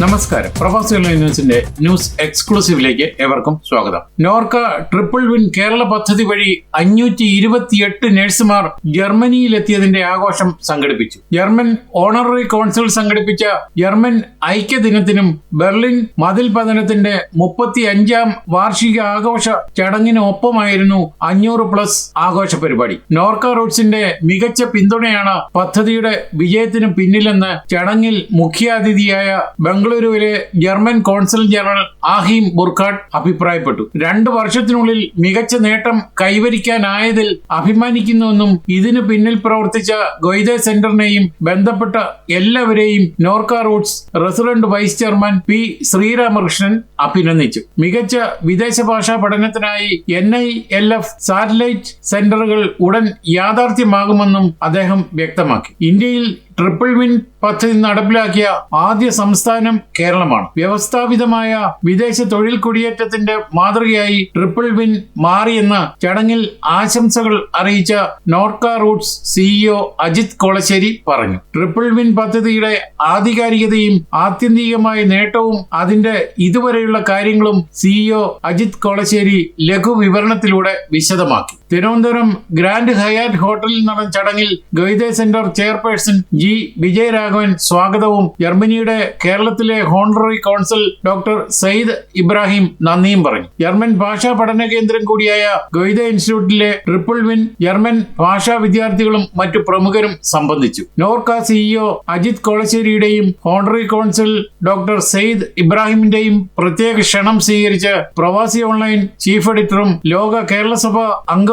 നമസ്കാരം. പ്രഭാസ് ന്യൂസിന്റെ ന്യൂസ് എക്സ്ക്ലൂസീവിലേക്ക് ഏവർക്കും സ്വാഗതം. നോർക്ക ട്രിപ്പിൾ വിൻ കേരള പദ്ധതി വഴി അഞ്ഞൂറ്റി ഇരുപത്തിയെട്ട് നഴ്സുമാർ ജർമ്മനിയിലെത്തിയതിന്റെ ആഘോഷം സംഘടിപ്പിച്ചു. ജർമ്മൻ ഓണററി കൗൺസിൽ സംഘടിപ്പിച്ച ജർമ്മൻ ഐക്യദിനത്തിനും ബെർലിൻ മതിൽ പതനത്തിന്റെ മുപ്പത്തി അഞ്ചാം വാർഷിക ആഘോഷ ചടങ്ങിന് ഒപ്പമായിരുന്നു അഞ്ഞൂറ് പ്ലസ് ആഘോഷ പരിപാടി. നോർക്ക റൂട്ട്സിന്റെ മികച്ച പിന്തുണയാണ് പദ്ധതിയുടെ വിജയത്തിന് പിന്നിലെന്ന് ചടങ്ങിൽ മുഖ്യാതിഥിയായ ബംഗളൂരുവിലെ German consul general Achim Burkhardt അഭിപ്രായപ്പെട്ടു. രണ്ടു വർഷത്തിനുള്ളിൽ മികച്ച നേട്ടം കൈവരിക്കാനായതിൽ അഭിമാനിക്കുന്നുവെന്നും ഇതിനു പിന്നിൽ പ്രവർത്തിച്ച ഗൊയ്ദ സെന്ററിനെയും ബന്ധപ്പെട്ട എല്ലാവരെയും Norka Roots resident vice chairman P Sreeramakrishnan അഭിനന്ദിച്ചു. മികച്ച വിദേശ ഭാഷാ പഠനത്തിനായി N I L F satellite സെന്ററുകൾ ഉടൻ യാഥാർത്ഥ്യമാകുമെന്നും അദ്ദേഹം വ്യക്തമാക്കി. ഇന്ത്യയിൽ ട്രിപ്പിൾ വിൻ പദ്ധതി നടപ്പിലാക്കിയ ആദ്യ സംസ്ഥാനം കേരളമാണ്. വ്യവസ്ഥാപിതമായ വിദേശ തൊഴിൽ കുടിയേറ്റത്തിന്റെ മാതൃകയായി ട്രിപ്പിൾ വിൻ മാറിയെന്ന് ചടങ്ങിൽ ആശംസകൾ അറിയിച്ച നോർക്ക റൂട്ട്സ് സിഇഒ അജിത് കൊളശ്ശേരി പറഞ്ഞു. ട്രിപ്പിൾ വിൻ പദ്ധതിയുടെ ആധികാരികതയും ആത്യന്തികമായ നേട്ടവും അതിന്റെ ഇതുവരെയുള്ള കാര്യങ്ങളും സിഇഒ അജിത് കൊളശ്ശേരി ലഘു വിവരണത്തിലൂടെ വിശദമാക്കി. തിരുവനന്തപുരം ഗ്രാൻഡ് ഹയാറ്റ് ഹോട്ടലിൽ നടന്ന ചടങ്ങിൽ Goethe centre chairperson G Vijayaraghavan സ്വാഗതവും ജർമ്മനിയുടെ കേരളത്തിലെ honorary council doctor Syed Ibrahim നന്ദിയും പറഞ്ഞു. ജർമ്മൻ ഭാഷാ പഠന കേന്ദ്രം കൂടിയായ ഗൈദ ഇൻസ്റ്റിറ്റ്യൂട്ടിലെ ട്രിപ്പിൾ വിൻ ജർമ്മൻ ഭാഷാ വിദ്യാർത്ഥികളും മറ്റു പ്രമുഖരും സംബന്ധിച്ചു. നോർക്ക സിഇഒ അജിത് കോളശ്ശേരിയുടെയും ഹോണററി കൗൺസിൽ ഡോക്ടർ സയ്യിദ് ഇബ്രാഹിമിന്റെയും പ്രത്യേക ക്ഷണം സ്വീകരിച്ച് പ്രവാസി ഓൺലൈൻ ചീഫ് എഡിറ്ററും ലോക കേരളസഭ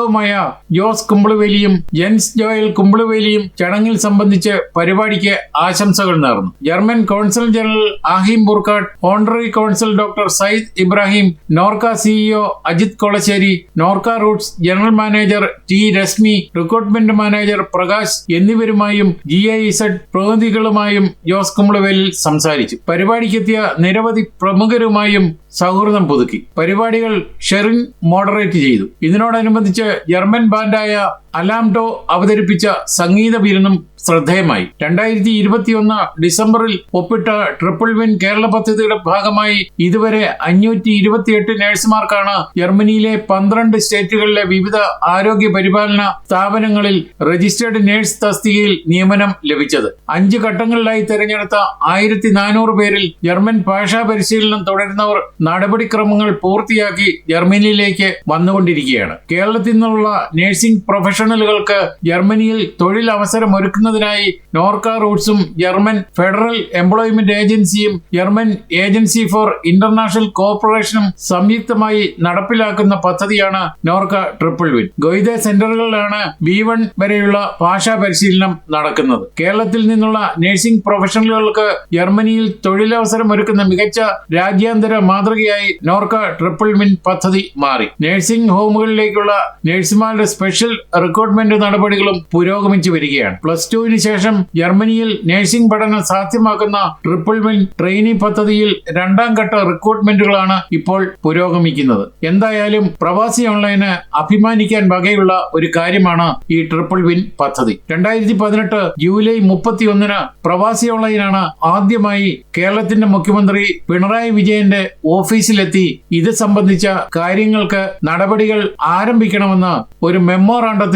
അംഗവുമായ ജോസ് കുമ്പിളുവേലിയും ജെൻസ് ജോയൽ കുമ്പിളുവേലിയും ചടങ്ങിൽ സംബന്ധിച്ച് പരിപാടിക്ക് ആശംസകൾ നേർന്നു. German consul general Achim Burkhardt honorary consul doctor Syed Ibrahim Norka CEO Ajith Kolassery Norka Roots general manager T Rashmi recruitment manager Prakash എന്നിവരുമായും ജി ഐ ഇസഡ് പ്രതിനിധികളുമായും ജോസ് കുമ്പളവേലിൽ സംസാരിച്ചു. പരിപാടിക്കെത്തിയ നിരവധി പ്രമുഖരുമായും സൗഹൃദം പുതുക്കി. പരിപാടികൾ ഷെറിൻ മോഡറേറ്റ് ചെയ്തു. ഇതിനോടനുബന്ധിച്ച് ജർമ്മൻ ബാൻഡായ അലാംഡോ അവതരിപ്പിച്ച സംഗീത വിരുന്നും ശ്രദ്ധേയമായി. രണ്ടായിരത്തി ഇരുപത്തിയൊന്ന് ഡിസംബറിൽ ഒപ്പിട്ട ട്രിപ്പിൾ വിൻ കേരള പദ്ധതിയുടെ ഭാഗമായി ഇതുവരെ അഞ്ഞൂറ്റി ഇരുപത്തിയെട്ട് നഴ്സുമാർക്കാണ് ജർമ്മനിയിലെ പന്ത്രണ്ട് സ്റ്റേറ്റുകളിലെ വിവിധ ആരോഗ്യ പരിപാലന സ്ഥാപനങ്ങളിൽ രജിസ്റ്റേർഡ് നഴ്സ് തസ്തികയിൽ നിയമനം ലഭിച്ചത്. അഞ്ച് ഘട്ടങ്ങളിലായി തെരഞ്ഞെടുത്ത ആയിരത്തി നാനൂറ് പേരിൽ ജർമ്മൻ ഭാഷാ പരിശീലനം തുടരുന്നവർ നടപടിക്രമങ്ങൾ പൂർത്തിയാക്കി ജർമ്മനിയിലേക്ക് വന്നുകൊണ്ടിരിക്കുകയാണ്. കേരളത്തിൽ നിന്നുള്ള നഴ്സിംഗ് പ്രൊഫഷണലുകൾക്ക് ജർമ്മനിയിൽ തൊഴിൽ അവസരം ഒരുക്കുന്നതിനായി നോർക്ക റൂട്ട്സും ജർമ്മൻ ഫെഡറൽ എംപ്ലോയ്മെന്റ് ഏജൻസിയും ജർമ്മൻ ഏജൻസി ഫോർ ഇന്റർനാഷണൽ കോർപ്പറേഷനും സംയുക്തമായി നടപ്പിലാക്കുന്ന പദ്ധതിയാണ് നോർക്ക ട്രിപ്പിൾ വിൻ. ഗൈത സെന്ററുകളിലാണ് ബി വൺ വരെയുള്ള ഭാഷാ പരിശീലനം നടക്കുന്നത്. കേരളത്തിൽ നിന്നുള്ള നഴ്സിംഗ് പ്രൊഫഷണലുകൾക്ക് ജർമ്മനിയിൽ തൊഴിലവസരം ഒരുക്കുന്ന മികച്ച രാജ്യാന്തര മാതൃകയായി നോർക്ക ട്രിപ്പിൾ വിൻ പദ്ധതി മാറി. നഴ്സിംഗ് ഹോമുകളിലേക്കുള്ള നഴ്സുമാരുടെ സ്പെഷ്യൽ റിക്രൂട്ട്മെന്റ് നടപടികളും പുരോഗമിച്ചു വരികയാണ്. പ്ലസ് ടുവിന് ശേഷം ജർമ്മനിയിൽ നഴ്സിംഗ് പഠനം സാധ്യമാക്കുന്ന ട്രിപ്പിൾ വിൻ ട്രെയിനിങ് പദ്ധതിയിൽ രണ്ടാം ഘട്ട റിക്രൂട്ട്മെന്റുകളാണ് ഇപ്പോൾ പുരോഗമിക്കുന്നത്. എന്തായാലും പ്രവാസി ഓൺലൈന് അഭിമാനിക്കാൻ വകയുള്ള ഒരു കാര്യമാണ് ഈ ട്രിപ്പിൾ വിൻ പദ്ധതി. രണ്ടായിരത്തി പതിനെട്ട് ജൂലൈ മുപ്പത്തിയൊന്നിന് പ്രവാസി ഓൺലൈനാണ് ആദ്യമായി കേരളത്തിന്റെ മുഖ്യമന്ത്രി പിണറായി വിജയന്റെ ഓഫീസിലെത്തി ഇത് സംബന്ധിച്ച കാര്യങ്ങൾക്ക് നടപടികൾ ആരംഭിക്കണമെന്ന് ഒരു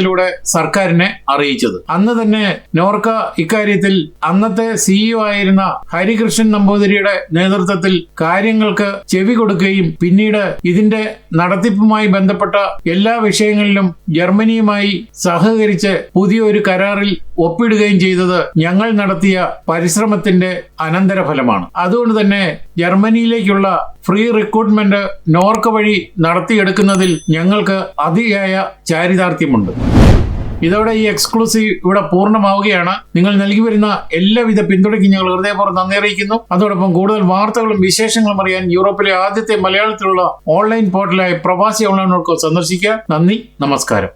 മെമ്മോറാണ്ടത്തിലൂടെ സർക്കാരിനെ അറിയിച്ചത്. അന്ന് തന്നെ നോർക്ക ഇക്കാര്യത്തിൽ അന്നത്തെ സിഇഒ ആയിരുന്ന ഹരികൃഷ്ണൻ നമ്പൂതിരിയുടെ നേതൃത്വത്തിൽ കാര്യങ്ങൾക്ക് ചെവി കൊടുക്കുകയും പിന്നീട് ഇതിന്റെ നടത്തിപ്പുമായി ബന്ധപ്പെട്ട എല്ലാ വിഷയങ്ങളിലും ജർമ്മനിയുമായി സഹകരിച്ച് പുതിയൊരു കരാറിൽ ഒപ്പിടുകയും ചെയ്തത് ഞങ്ങൾ നടത്തിയ പരിശ്രമത്തിന്റെ അനന്തരഫലമാണ്. അതുകൊണ്ട് തന്നെ ജർമ്മനിയിലേക്കുള്ള ഫ്രീ റിക്രൂട്ട്മെന്റ് നോർക്ക് വഴി നടത്തിയെടുക്കുന്നതിൽ ഞങ്ങൾക്ക് അതിയായ ചാരിതാർത്ഥ്യമുണ്ട്. ഇതോടെ ഈ എക്സ്ക്ലൂസീവ് ഇവിടെ പൂർണമാവുകയാണ്. നിങ്ങൾ നൽകി വരുന്ന എല്ലാവിധ പിന്തുണയ്ക്കും ഞങ്ങൾ ഹൃദയപൂർവം നന്ദി അറിയിക്കുന്നു. അതോടൊപ്പം കൂടുതൽ വാർത്തകളും വിശേഷങ്ങളും അറിയാൻ യൂറോപ്പിലെ ആദ്യത്തെ മലയാളത്തിലുള്ള ഓൺലൈൻ പോർട്ടലായ പ്രവാസി ഓൺലൈൻ സന്ദർശിക്കുക. നന്ദി നമസ്കാരം.